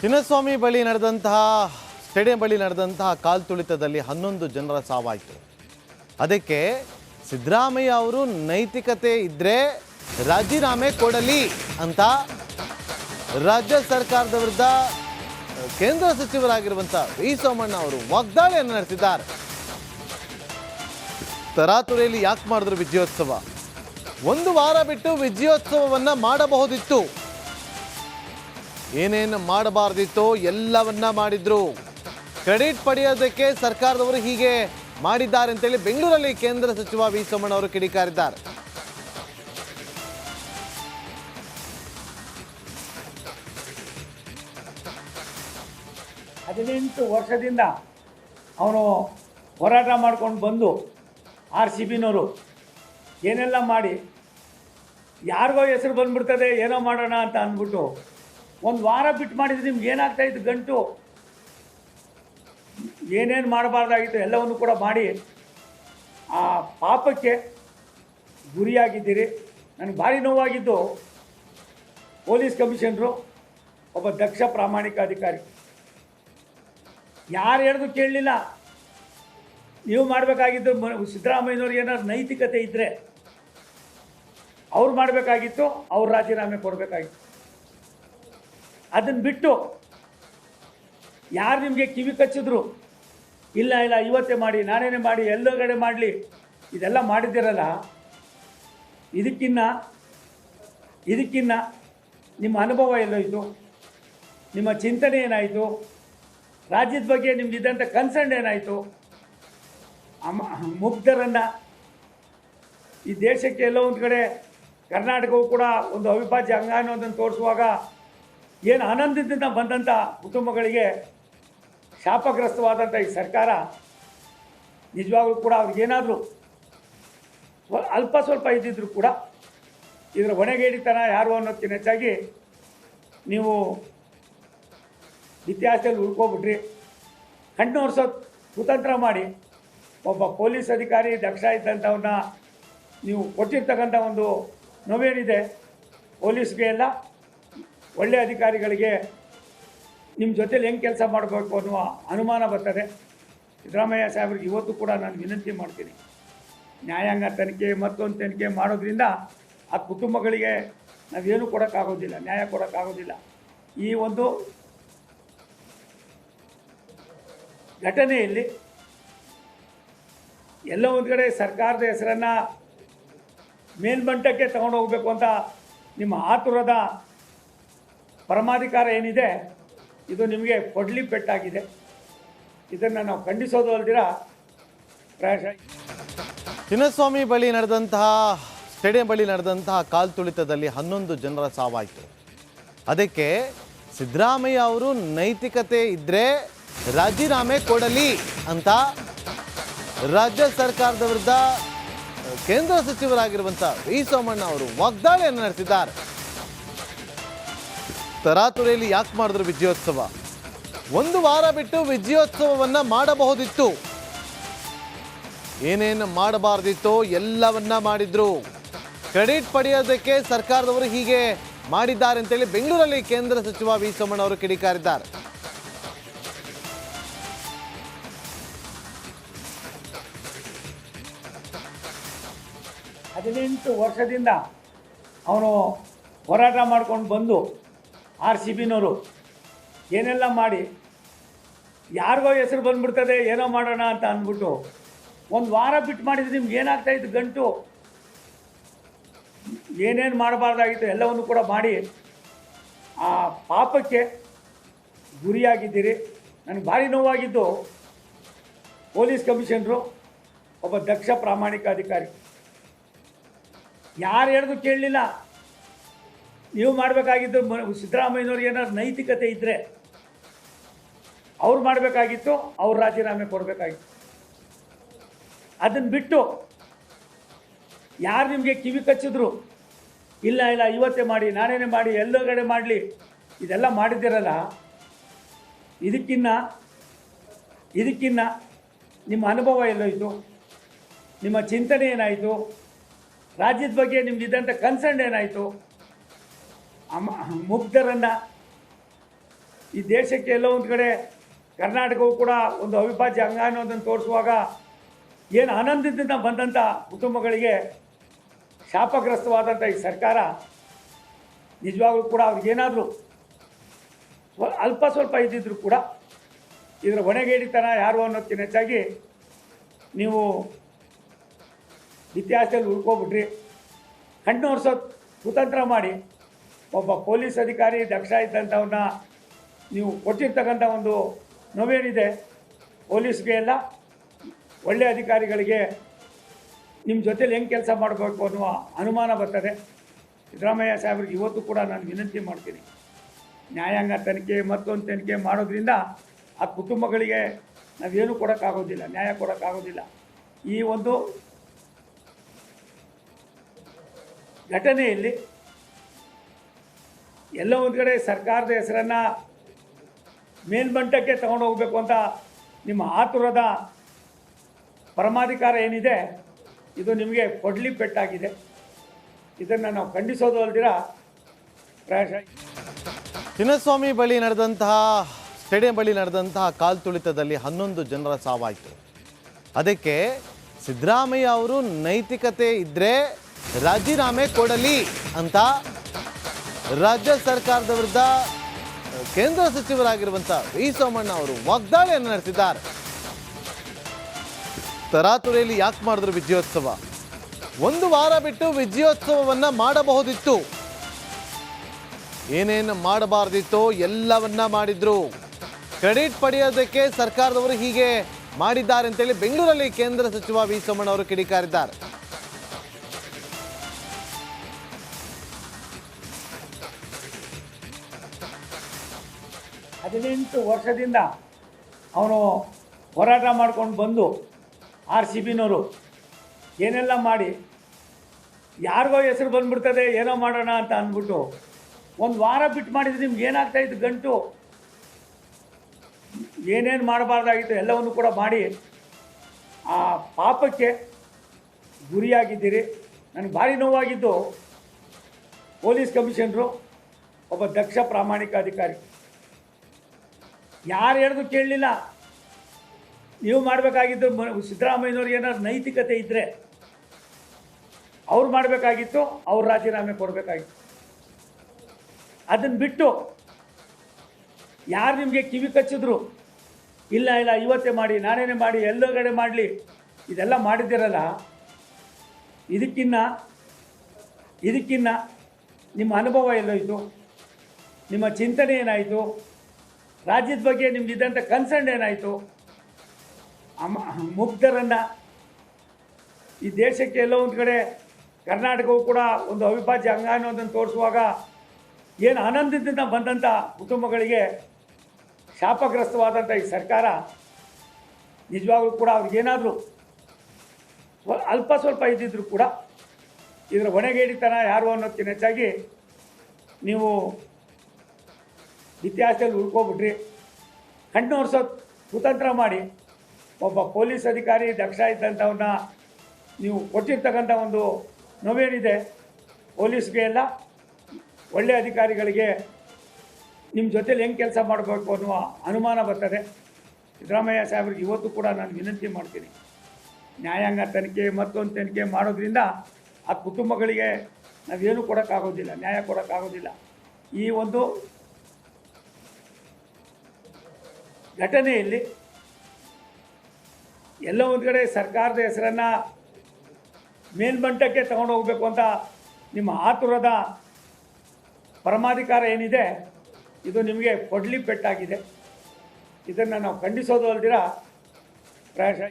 ಚಿನ್ನಸ್ವಾಮಿ ಬಳಿ ನಡೆದಂತಹ, ಸ್ಟೇಡಿಯಂ ಬಳಿ ನಡೆದಂತಹ ಕಾಲ್ತುಳಿತದಲ್ಲಿ ಹನ್ನೊಂದು ಜನರ ಸಾವಾಯಿತು. ಅದಕ್ಕೆ ಸಿದ್ದರಾಮಯ್ಯ ಅವರು ನೈತಿಕತೆ ಇದ್ದರೆ ರಾಜೀನಾಮೆ ಕೊಡಲಿ ಅಂತ ರಾಜ್ಯ ಸರ್ಕಾರದ ವಿರುದ್ಧ, ಕೇಂದ್ರ ಸಚಿವರಾಗಿರುವಂಥ ವಿ ಸೋಮಣ್ಣ ಅವರು ವಾಗ್ದಾಳಿಯನ್ನು ನಡೆಸಿದ್ದಾರೆ. ತರಾತುರಿಯಲ್ಲಿ ಯಾಕೆ ಮಾಡಿದ್ರು ವಿಜಯೋತ್ಸವ? ಒಂದು ವಾರ ಬಿಟ್ಟು ವಿಜಯೋತ್ಸವವನ್ನು ಮಾಡಬಹುದಿತ್ತು. ಏನೇನು ಮಾಡಬಾರ್ದಿತ್ತು ಎಲ್ಲವನ್ನ ಮಾಡಿದ್ರು. ಕ್ರೆಡಿಟ್ ಪಡೆಯೋದಕ್ಕೆ ಸರ್ಕಾರದವರು ಹೀಗೆ ಮಾಡಿದ್ದಾರೆ ಅಂತೇಳಿ ಬೆಂಗಳೂರಲ್ಲಿ ಕೇಂದ್ರ ಸಚಿವ ವಿ ಸೋಮಣ್ಣ ಅವರು ಕಿಡಿಕಾರಿದ್ದಾರೆ. ಹದಿನೆಂಟು ವರ್ಷದಿಂದ ಅವನು ಹೋರಾಟ ಮಾಡ್ಕೊಂಡು ಬಂದು ಆರ್ ಸಿ ಬಿನವರು ಏನೆಲ್ಲ ಮಾಡಿ, ಯಾರಿಗೋ ಹೆಸರು ಬಂದ್ಬಿಡ್ತದೆ, ಏನೋ ಮಾಡೋಣ ಅಂತ ಅಂದ್ಬಿಟ್ಟು ಒಂದು ವಾರ ಬಿಟ್ಟು ಮಾಡಿದ್ರೆ ನಿಮ್ಗೆ ಏನಾಗ್ತಾ ಇತ್ತು ಗಂಟು? ಏನೇನು ಮಾಡಬಾರ್ದಾಗಿತ್ತು ಎಲ್ಲವನ್ನು ಕೂಡ ಮಾಡಿ. ಆ ಪಾಪಕ್ಕೆ ಗುರಿಯಾಗಿದ್ದೀರಿ. ನನಗೆ ಭಾರಿ ನೋವಾಗಿದ್ದು ಪೊಲೀಸ್ ಕಮಿಷನರು, ಒಬ್ಬ ದಕ್ಷ ಪ್ರಾಮಾಣಿಕ ಅಧಿಕಾರಿ. ಯಾರು ಹೇಳಿದ್ರು ಕೇಳಲಿಲ್ಲ. ನೀವು ಮಾಡಬೇಕಾಗಿದ್ದು ಸಿದ್ದರಾಮಯ್ಯನವ್ರಿಗೆ ಏನಾದ್ರು ನೈತಿಕತೆ ಇದ್ದರೆ ಅವ್ರು ಮಾಡಬೇಕಾಗಿತ್ತು, ಅವ್ರು ರಾಜೀನಾಮೆ ಕೊಡಬೇಕಾಗಿತ್ತು. ಅದನ್ನು ಬಿಟ್ಟು ಯಾರು ನಿಮಗೆ ಕಿವಿ ಕಚ್ಚಿದ್ರು? ಇಲ್ಲ ಇಲ್ಲ, ಇವತ್ತೇ ಮಾಡಿ, ನಾನೇನೆ ಮಾಡಿ, ಎಲ್ಲೋ ಕಡೆ ಮಾಡಲಿ, ಇದೆಲ್ಲ ಮಾಡಿದ್ದೀರಲ್ಲ? ಇದಕ್ಕಿನ್ನ ಇದಕ್ಕಿನ್ನ ನಿಮ್ಮ ಅನುಭವ ಎಲ್ಲೋಯ್ತು? ನಿಮ್ಮ ಚಿಂತನೆ ಏನಾಯಿತು? ರಾಜ್ಯದ ಬಗ್ಗೆ ನಿಮ್ಗಿದ್ದಂಥ ಕನ್ಸರ್ನ್ ಏನಾಯಿತು? ಅಮ್ಮ ಮುಗ್ಧರನ್ನು ಈ ದೇಶಕ್ಕೆ ಎಲ್ಲೋ ಒಂದು ಕಡೆ ಕರ್ನಾಟಕವು ಕೂಡ ಒಂದು ಅವಿಭಾಜ್ಯ ಅಂಗ ಅನ್ನೋದನ್ನು ತೋರಿಸುವಾಗ ಏನು ಆನಂದದಿಂದ ಬಂದಂಥ ಕುಟುಂಬಗಳಿಗೆ ಶಾಪಗ್ರಸ್ತವಾದಂಥ ಈ ಸರ್ಕಾರ, ನಿಜವಾಗ್ಲೂ ಕೂಡ ಅವ್ರಿಗೇನಾದರೂ ಅಲ್ಪ ಸ್ವಲ್ಪ ಇದ್ದಿದ್ರು ಕೂಡ ಇದರ ಹೊಣೆಗೇಡಿತನ ಯಾರು ಅನ್ನೋದಕ್ಕಿಂತ ಹೆಚ್ಚಾಗಿ ನೀವು ಇತಿಹಾಸದಲ್ಲಿ ಉಳ್ಕೊಬಿಟ್ರಿ. ಕಣ್ಣು ಒರೆಸೋ ಕುತಂತ್ರ ಮಾಡಿ. ಒಬ್ಬ ಪೊಲೀಸ್ ಅಧಿಕಾರಿ ದಕ್ಷ ಇದ್ದಂಥವನ್ನ ನೀವು ಕೊಟ್ಟಿರ್ತಕ್ಕಂಥ ಒಂದು ನೋವೇನಿದೆ? ಪೊಲೀಸ್ಗೆ ಎಲ್ಲ ಒಳ್ಳೆಯ ಅಧಿಕಾರಿಗಳಿಗೆ ನಿಮ್ಮ ಜೊತೇಲಿ ಹೆಂಗೆ ಕೆಲಸ ಮಾಡಬೇಕು ಅನ್ನುವ ಅನುಮಾನ ಬರ್ತದೆ. ಸಿದ್ದರಾಮಯ್ಯ ಸಾಹೇಬ್ರಿಗೆ ಇವತ್ತು ಕೂಡ ನಾನು ವಿನಂತಿ ಮಾಡ್ತೀನಿ. ನ್ಯಾಯಾಂಗ ತನಿಖೆ ಮತ್ತೊಂದು ತನಿಖೆ ಮಾಡೋದ್ರಿಂದ ಆ ಕುಟುಂಬಗಳಿಗೆ ನಾವೇನು ಕೊಡೋಕ್ಕಾಗೋದಿಲ್ಲ, ನ್ಯಾಯ ಕೊಡೋಕ್ಕಾಗೋದಿಲ್ಲ. ಈ ಒಂದು ಘಟನೆಯಲ್ಲಿ ಎಲ್ಲ ಒಂದು ಕಡೆ ಸರ್ಕಾರದ ಹೆಸರನ್ನು ಮೇಲ್ಮಂಟಕ್ಕೆ ತಗೊಂಡು ಹೋಗಬೇಕು ಅಂತ ನಿಮ್ಮ ಆತುರದ ಪರಮಾಧಿಕಾರ ಏನಿದೆ, ಇದು ನಿಮಗೆ ಕೊಡ್ಲಿ ಪೆಟ್ಟಾಗಿದೆ. ಇದನ್ನು ನಾವು ಖಂಡಿಸೋದು ಅಲ್ದಿರ? ಚಿನ್ನಸ್ವಾಮಿ ಬಳಿ ನಡೆದಂತಹ, ಸ್ಟೇಡಿಯಂ ಬಳಿ ನಡೆದಂತಹ ಕಾಲ್ತುಳಿತದಲ್ಲಿ ಹನ್ನೊಂದು ಜನರ ಸಾವಾಯಿತು. ಅದಕ್ಕೆ ಸಿದ್ದರಾಮಯ್ಯ ಅವರು ನೈತಿಕತೆ ಇದ್ದರೆ ರಾಜೀನಾಮೆ ಕೊಡಲಿ ಅಂತ ರಾಜ್ಯ ಸರ್ಕಾರದ ವಿರುದ್ಧ ಕೇಂದ್ರ ಸಚಿವರಾಗಿರುವಂಥ ವಿ ಸೋಮಣ್ಣ ಅವರು ವಾಗ್ದಾಳಿಯನ್ನು ನಡೆಸಿದ್ದಾರೆ. ತರಾತುರಿಯಲ್ಲಿ ಯಾಕೆ ಮಾಡಿದ್ರು ವಿಜಯೋತ್ಸವ? ಒಂದು ವಾರ ಬಿಟ್ಟು ವಿಜಯೋತ್ಸವವನ್ನ ಮಾಡಬಹುದಿತ್ತು. ಏನೇನು ಮಾಡಬಾರ್ದಿತ್ತು ಎಲ್ಲವನ್ನ ಮಾಡಿದ್ರು. ಕ್ರೆಡಿಟ್ ಪಡೆಯೋದಕ್ಕೆ ಸರ್ಕಾರದವರು ಹೀಗೆ ಮಾಡಿದ್ದಾರೆ ಅಂತೇಳಿ ಬೆಂಗಳೂರಲ್ಲಿ ಕೇಂದ್ರ ಸಚಿವ ವಿ ಸೋಮಣ್ಣ ಅವರು ಕಿಡಿಕಾರಿದ್ದಾರೆ. ಹದಿನೆಂಟು ವರ್ಷದಿಂದ ಅವನು ಹೋರಾಟ ಮಾಡ್ಕೊಂಡು ಬಂದು ಆರ್ ಸಿ ಬಿನವರು ಏನೆಲ್ಲ ಮಾಡಿ, ಯಾರಿಗೋ ಹೆಸರು ಬಂದ್ಬಿಡ್ತದೆ, ಏನೋ ಮಾಡೋಣ ಅಂತ ಅಂದ್ಬಿಟ್ಟು ಒಂದು ವಾರ ಬಿಟ್ಟು ಮಾಡಿದ್ರೆ ನಿಮ್ಗೆ ಏನಾಗ್ತಾ ಇತ್ತು ಗಂಟು? ಏನೇನು ಮಾಡಬಾರ್ದಾಗಿತ್ತು ಎಲ್ಲವನ್ನು ಕೂಡ ಮಾಡಿ, ಆ ಪಾಪಕ್ಕೆ ಗುರಿಯಾಗಿದ್ದೀರಿ. ನನಗೆ ಭಾರಿ ನೋವಾಗಿದ್ದು ಪೊಲೀಸ್ ಕಮಿಷನರು, ಒಬ್ಬ ದಕ್ಷ ಪ್ರಾಮಾಣಿಕ ಅಧಿಕಾರಿ. ಯಾರು ಹೇಳ್ದು ಕೇಳಲಿಲ್ಲ? ನೀವು ಮಾಡಬೇಕಾಗಿದ್ದು ಸಿದ್ದರಾಮಯ್ಯನವ್ರಿಗೆ ಏನಾದ್ರು ನೈತಿಕತೆ ಇದ್ದರೆ ಅವ್ರು ಮಾಡಬೇಕಾಗಿತ್ತು, ಅವ್ರು ರಾಜೀನಾಮೆ ಕೊಡಬೇಕಾಗಿತ್ತು. ಅದನ್ನು ಬಿಟ್ಟು ಯಾರು ನಿಮಗೆ ಕಿವಿ ಕಚ್ಚಿದ್ರು, ಇಲ್ಲ ಇಲ್ಲ, ಇವತ್ತೇ ಮಾಡಿ ನಾನೇನೆ ಮಾಡಿ ಎಲ್ಲೋ ಕಡೆ ಮಾಡಲಿ, ಇದೆಲ್ಲ ಮಾಡಿದ್ದೀರಲ್ಲ, ಇದಕ್ಕಿನ್ನ ಇದಕ್ಕಿನ್ನ ನಿಮ್ಮ ಅನುಭವ ಎಲ್ಲೋಯಿತು, ನಿಮ್ಮ ಚಿಂತನೆ ಏನಾಯಿತು, ರಾಜ್ಯದ ಬಗ್ಗೆ ನಿಮ್ಗಿದ್ದಂಥ ಕನ್ಸರ್ನ್ ಏನಾಯಿತು ಅಮ್ಮ ಮುಗ್ಧರನ್ನು ಈ ದೇಶಕ್ಕೆ ಎಲ್ಲೋ ಒಂದು ಕಡೆ ಕರ್ನಾಟಕವು ಕೂಡ ಒಂದು ಅವಿಭಾಜ್ಯ ಅಂಗ ಅನ್ನೋದನ್ನು ತೋರಿಸುವಾಗ ಏನು ಆನಂದದಿಂದ ಬಂದಂಥ ಕುಟುಂಬಗಳಿಗೆ ಶಾಪಗ್ರಸ್ತವಾದಂಥ ಈ ಸರ್ಕಾರ ನಿಜವಾಗ್ಲೂ ಕೂಡ ಅವ್ರಿಗೇನಾದರೂ ಸ್ವ ಅಲ್ಪ ಸ್ವಲ್ಪ ಇದ್ದಿದ್ರು ಕೂಡ ಇದರ ಹೊಣೆಗೇಡಿತನ ಯಾರು ಅನ್ನೋದಕ್ಕಿಂತ ಹೆಚ್ಚಾಗಿ ನೀವು ಇತಿಹಾಸದಲ್ಲಿ ಉಳ್ಕೊಬಿಟ್ರಿ ಕಣ್ಣು ಒರೆಸೋ ಕುತಂತ್ರ ಮಾಡಿ. ಒಬ್ಬ ಪೊಲೀಸ್ ಅಧಿಕಾರಿ ದಕ್ಷ ಇದ್ದಂಥವನ್ನ ನೀವು ಕೊಟ್ಟಿರ್ತಕ್ಕಂಥ ಒಂದು ನೋವೇನಿದೆ? ಪೊಲೀಸ್ಗೆ ಎಲ್ಲ ಒಳ್ಳೆಯ ಅಧಿಕಾರಿಗಳಿಗೆ ನಿಮ್ಮ ಜೊತೇಲಿ ಹೆಂಗೆ ಕೆಲಸ ಮಾಡಬೇಕು ಅನ್ನುವ ಅನುಮಾನ ಬರ್ತದೆ. ಸಿದ್ದರಾಮಯ್ಯ ಸಾಹೇಬ್ರಿಗೆ ಇವತ್ತು ಕೂಡ ನಾನು ವಿನಂತಿ ಮಾಡ್ತೀನಿ. ನ್ಯಾಯಾಂಗ ತನಿಖೆ ಮತ್ತೊಂದು ತನಿಖೆ ಮಾಡೋದ್ರಿಂದ ಆ ಕುಟುಂಬಗಳಿಗೆ ನಾವೇನು ಕೊಡೋಕ್ಕಾಗೋದಿಲ್ಲ, ನ್ಯಾಯ ಕೊಡೋಕ್ಕಾಗೋದಿಲ್ಲ. ಈ ಒಂದು ಘಟನೆಯಲ್ಲಿ ಎಲ್ಲೋ ಒಂದು ಕಡೆ ಸರ್ಕಾರದ ಹೆಸರನ್ನು ಮೇಲ್ಮಂಟಕ್ಕೆ ತಗೊಂಡು ಹೋಗಬೇಕು ಅಂತ ನಿಮ್ಮ ಆತುರದ ಪರಮಾಧಿಕಾರ ಏನಿದೆ, ಇದು ನಿಮಗೆ ಕೊಡ್ಲಿ ಪೆಟ್ಟಾಗಿದೆ. ಇದನ್ನು ನಾವು ಖಂಡಿಸೋದು ಅಲ್ದಿರ ಪ್ರಾಯಶಃ ಚಿನ್ನಸ್ವಾಮಿ ಬಳಿ ನಡೆದಂತಹ, ಸ್ಟೇಡಿಯಂ ಬಳಿ ನಡೆದಂತಹ ಕಾಲ್ ತುಳಿತದಲ್ಲಿ ಹನ್ನೊಂದು ಜನರ ಸಾವಾಯಿತು. ಅದಕ್ಕೆ ಸಿದ್ದರಾಮಯ್ಯ ಅವರು ನೈತಿಕತೆ ಇದ್ದರೆ ರಾಜೀನಾಮೆ ಕೊಡಲಿ ಅಂತ ರಾಜ್ಯ ಸರ್ಕಾರದ ವಿರುದ್ಧ ಕೇಂದ್ರ ಸಚಿವರಾಗಿರುವಂಥ ವಿ ಸೋಮಣ್ಣ ಅವರು ವಾಗ್ದಾಳಿಯನ್ನು ನಡೆಸಿದ್ದಾರೆ. ತರಾತುರಿಯಲ್ಲಿ ಯಾಕೆ ಮಾಡಿದ್ರು ವಿಜಯೋತ್ಸವ? ಒಂದು ವಾರ ಬಿಟ್ಟು ವಿಜಯೋತ್ಸವವನ್ನು ಮಾಡಬಹುದಿತ್ತು. ಏನೇನು ಮಾಡಬಾರ್ದಿತ್ತೋ ಎಲ್ಲವನ್ನ ಮಾಡಿದ್ರು. ಕ್ರೆಡಿಟ್ ಪಡೆಯೋದಕ್ಕೆ ಸರ್ಕಾರದವರು ಹೀಗೆ ಮಾಡಿದ್ದಾರೆ ಅಂತೇಳಿ ಬೆಂಗಳೂರಲ್ಲಿ ಕೇಂದ್ರ ಸಚಿವ ವಿ ಸೋಮಣ್ಣ ಅವರು ಕಿಡಿಕಾರಿದ್ದಾರೆ. ಹದಿನೆಂಟು ವರ್ಷದಿಂದ ಅವನು ಹೋರಾಟ ಮಾಡ್ಕೊಂಡು ಬಂದು ಆರ್ ಸಿ ಬಿನವರು ಏನೆಲ್ಲ ಮಾಡಿ, ಯಾರಿಗೋ ಹೆಸರು ಬಂದ್ಬಿಡ್ತದೆ, ಏನೋ ಮಾಡೋಣ ಅಂತ ಅಂದ್ಬಿಟ್ಟು ಒಂದು ವಾರ ಬಿಟ್ಟು ಮಾಡಿದ್ರೆ ನಿಮ್ಗೆ ಏನಾಗ್ತಾ ಇತ್ತು ಗಂಟು? ಏನೇನು ಮಾಡಬಾರ್ದಾಗಿತ್ತು ಎಲ್ಲವನ್ನು ಕೂಡ ಮಾಡಿ, ಆ ಪಾಪಕ್ಕೆ ಗುರಿಯಾಗಿದ್ದೀರಿ. ನನಗೆ ಭಾರಿ ನೋವಾಗಿದ್ದು ಪೊಲೀಸ್ ಕಮಿಷನರು, ಒಬ್ಬ ದಕ್ಷ ಪ್ರಾಮಾಣಿಕ ಅಧಿಕಾರಿ. ಯಾರು ಹೇಳಿದ್ರು ಕೇಳಲಿಲ್ಲ. ನೀವು ಮಾಡಬೇಕಾಗಿದ್ದು ಸಿದ್ದರಾಮಯ್ಯನವ್ರಿಗೆ ಏನಾದ್ರು ನೈತಿಕತೆ ಇದ್ದರೆ ಅವ್ರು ಮಾಡಬೇಕಾಗಿತ್ತು, ಅವ್ರು ರಾಜೀನಾಮೆ ಕೊಡಬೇಕಾಗಿತ್ತು. ಅದನ್ನು ಬಿಟ್ಟು ಯಾರು ನಿಮಗೆ ಕಿವಿ ಕಚ್ಚಿದ್ರು, ಇಲ್ಲ ಇಲ್ಲ, ಇವತ್ತೇ ಮಾಡಿ ನಾನೇನೇ ಮಾಡಿ ಎಲ್ಲೋ ಕಡೆ ಮಾಡಲಿ, ಇದೆಲ್ಲ ಮಾಡಿದ್ದೀರಲ್ಲ, ಇದಕ್ಕಿನ್ನ ಇದಕ್ಕಿನ್ನ ನಿಮ್ಮ ಅನುಭವ ಎಲ್ಲೋಯಿತು, ನಿಮ್ಮ ಚಿಂತನೆ ಏನಾಯಿತು ರಾಜ್ಯದ ಬಗ್ಗೆ ನಿಮ್ಗಿದ್ದಂಥ ಕನ್ಸರ್ನ್ ಏನಾಯಿತು? ಅಮ್ಮ ಮುಗ್ಧರನ್ನು ಈ ದೇಶಕ್ಕೆ ಎಲ್ಲೋ ಒಂದು ಕಡೆ ಕರ್ನಾಟಕವು ಕೂಡ ಒಂದು ಅವಿಭಾಜ್ಯ ಅಂಗ ಅನ್ನೋದನ್ನು ತೋರಿಸುವಾಗ ಏನು ಆನಂದದಿಂದ ಬಂದಂಥ ಕುಟುಂಬಗಳಿಗೆ ಶಾಪಗ್ರಸ್ತವಾದಂಥ ಈ ಸರ್ಕಾರ ನಿಜವಾಗ್ಲೂ ಕೂಡ ಅವ್ರಿಗೇನಾದರೂ ಅಲ್ಪ ಸ್ವಲ್ಪ ಇದ್ದಿದ್ರು ಕೂಡ ಇದರ ಹೊಣೆಗೇಡಿತನ ಯಾರು ಅನ್ನೋದಕ್ಕಿಂತ ಹೆಚ್ಚಾಗಿ ನೀವು ಇತಿಹಾಸದಲ್ಲಿ ಉಳ್ಕೊಬಿಟ್ರಿ ಕಣ್ಣು ಒರೆಸೋ ಕುತಂತ್ರ ಮಾಡಿ. ಒಬ್ಬ ಪೊಲೀಸ್ ಅಧಿಕಾರಿ ದಕ್ಷ ಇದ್ದಂಥವನ್ನ ನೀವು ಕೊಟ್ಟಿರ್ತಕ್ಕಂಥ ಒಂದು ನೋವೇನಿದೆ, ಪೊಲೀಸ್ಗೆ ಎಲ್ಲ ಒಳ್ಳೆಯ ಅಧಿಕಾರಿಗಳಿಗೆ ನಿಮ್ಮ ಜೊತೇಲಿ ಹೆಂಗೆ ಕೆಲಸ ಮಾಡಬೇಕು ಅನ್ನುವ ಅನುಮಾನ ಬರ್ತದೆ. ಸಿದ್ದರಾಮಯ್ಯ ಸಾಹೇಬ್ರಿಗೆ ಇವತ್ತು ಕೂಡ ನಾನು ವಿನಂತಿ ಮಾಡ್ತೀನಿ. ನ್ಯಾಯಾಂಗ ತನಿಖೆ ಮತ್ತೊಂದು ತನಿಖೆ ಮಾಡೋದ್ರಿಂದ ಆ ಕುಟುಂಬಗಳಿಗೆ ನಾವೇನು ಕೊಡೋಕ್ಕಾಗೋದಿಲ್ಲ, ನ್ಯಾಯ ಕೊಡೋಕ್ಕಾಗೋದಿಲ್ಲ. ಈ ಒಂದು ಘಟನೆಯಲ್ಲಿ ಎಲ್ಲ ಒಂದು ಕಡೆ ಸರ್ಕಾರದ ಹೆಸರನ್ನು ಮೇಲ್ಮಂಟಕ್ಕೆ ತಗೊಂಡು ಹೋಗಬೇಕು ಅಂತ ನಿಮ್ಮ ಆತುರದ ಪರಮಾಧಿಕಾರ ಏನಿದೆ, ಇದು ನಿಮಗೆ ಕೊಡ್ಲಿ ಪೆಟ್ಟಾಗಿದೆ. ಇದನ್ನು ನಾವು ಖಂಡಿಸೋದು ಅಲ್ದಿರ? ಪ್ರಾಯಶಃ